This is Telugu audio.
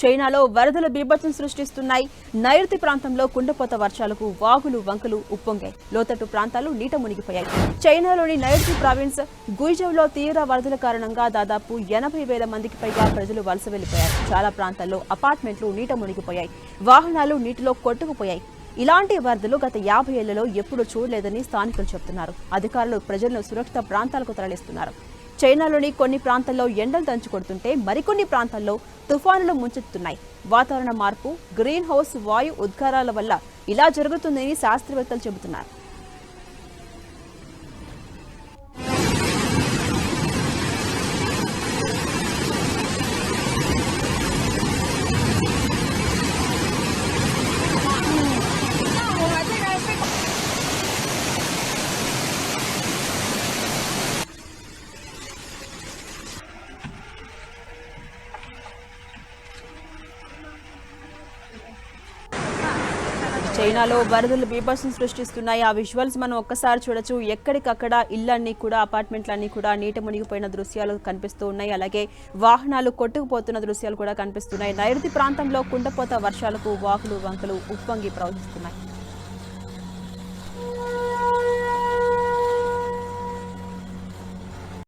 చైనాలో వరదలు బీభత్సం సృష్టిస్తున్నాయి. నైరుతి ప్రాంతంలో కుండపోత వర్షాలకు వాగులు వంకలు ఉప్పొంగాయి. లోతట్టు ప్రాంతాలు నీట మునిగిపోయాయి. చైనాలోని నైరుతి ప్రావిన్స్ గుయిజౌలో తీవ్ర వరదల కారణంగా దాదాపు ఎనభై వేల మందికి పైగా ప్రజలు వలస వెళ్ళిపోయారు చాలా ప్రాంతాల్లో అపార్ట్మెంట్లు నీట మునిగిపోయాయి. వాహనాలు నీటిలో కొట్టుకుపోయాయి. ఇలాంటి వరదలు గత యాభై ఏళ్ళలో ఎప్పుడూ చూడలేదని స్థానికులు చెబుతున్నారు అధికారులు ప్రజలను సురక్షిత ప్రాంతాలకు తరలిస్తున్నారు. చైనాలోని కొన్ని ప్రాంతాల్లో ఎండలు దంచు కొడుతుంటే మరికొన్ని ప్రాంతాల్లో తుఫానులు ముంచెత్తున్నాయి వాతావరణ మార్పు గ్రీన్ హౌస్ వాయు ఉద్గారాల వల్ల ఇలా జరుగుతుందని శాస్త్రవేత్తలు చెబుతున్నారు. చైనాలో వరదలు బీభత్సం సృష్టిస్తున్నాయి. ఆ విజువల్స్ మనం ఒక్కసారి చూడొచ్చు. ఎక్కడికక్కడ ఇళ్ళన్నీ కూడా అపార్ట్మెంట్లన్నీ కూడా నీట మునిగిపోయిన దృశ్యాలు కనిపిస్తూ ఉన్నాయి. అలాగే వాహనాలు కొట్టుకుపోతున్న దృశ్యాలు కూడా కనిపిస్తున్నాయి. నైరుతి ప్రాంతంలో కుండపోత వర్షాలకు వాకులు వంకలు ఉప్పొంగి ప్రవహిస్తున్నాయి.